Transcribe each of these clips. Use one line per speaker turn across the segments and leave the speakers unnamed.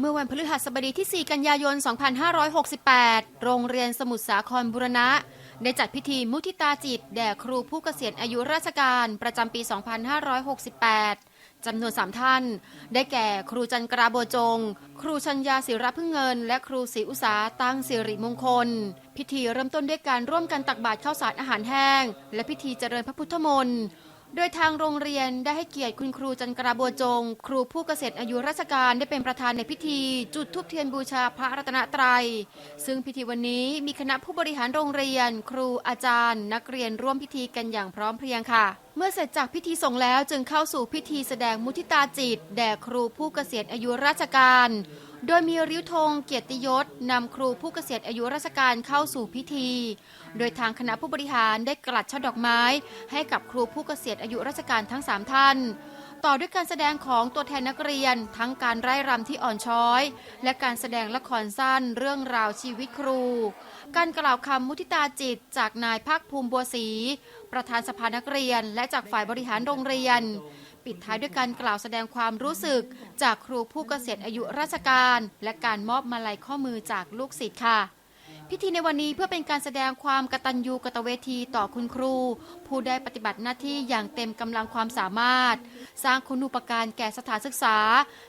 เมื่อวันพฤหัสบดีที่ 4 กันยายน 2568 โรงเรียนสมุทรสาครบุรณะ ได้จัดพิธีมุทิตาจิต แด่ครูผู้เกษียณอายุราชการประจำปี 2568 จำนวน3ท่าน ได้แก่ครูจันกราโบจง ครูชัญญาศิรพึ่งเงิน และครูศรีอุษาตั้งสิริมงคล พิธีเริ่มต้นด้วยการร่วมกันตักบาตรข้าวสารอาหารแห้ง และพิธีเจริญพระพุทธมนต์ โดยทางโรงเรียนได้ให้เกียรติคุณครูจันกราบัวจง ครูผู้เกษียณอายุราชการได้เป็นประธานในพิธี จุดธูปเทียนบูชาพระรัตนตรัย ซึ่งพิธีวันนี้มีคณะผู้บริหารโรงเรียน ครูอาจารย์ นักเรียนร่วมพิธีกันอย่างพร้อมเพรียงค่ะ เมื่อเสร็จจากพิธีส่งแล้วจึงเข้าสู่พิธีแสดงมุทิตาจิต แด่ครูผู้เกษียณอายุราชการ โดยมีริ้วธงเกียรติยศนำครูผู้เกษียณอายุราชการเข้าสู่พิธี โดยทางคณะผู้บริหารได้กลัดช่อดอกไม้ ให้กับครูผู้เกษียณอายุราชการทั้ง 3 ท่าน ต่อด้วยการแสดงของตัวแทนนักเรียน ทั้งการไร่รำที่อ่อนช้อย และการแสดงละครสั้นเรื่องราวชีวิตครู การกล่าวคำมุทิตาจิตจากนายภาคภูมิบัวศรีประธานสภานักเรียน และจากฝ่ายบริหารโรงเรียน ปิดท้ายด้วยการกล่าวแสดงความรู้สึก จากครูผู้เกษียณอายุราชการ และการมอบมาลัยข้อมือจากลูกศิษย์ค่ะ พิธีในวันนี้เพื่อเป็นการแสดงความกตัญญูกตเวทีต่อคุณครู ผู้ได้ปฏิบัติหน้าที่อย่างเต็มกำลังความสามารถ สร้างคุณูปการแก่สถานศึกษา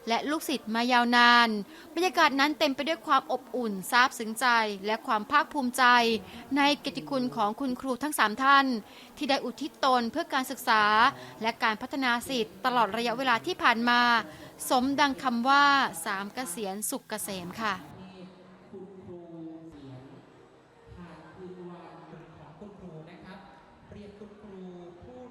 และลูกศิษย์มายาวนาน บรรยากาศนั้นเต็มไปด้วยความอบอุ่นซาบซึ้งใจ และความภาคภูมิใจ ในกิตติคุณของคุณครูทั้งสามท่าน ที่ได้อุทิศตนเพื่อการศึกษา และการพัฒนาสิทธิ์ตลอดระยะเวลาที่ผ่านมา สมดังคำว่าสามเกษียณสุขเกษมค่ะ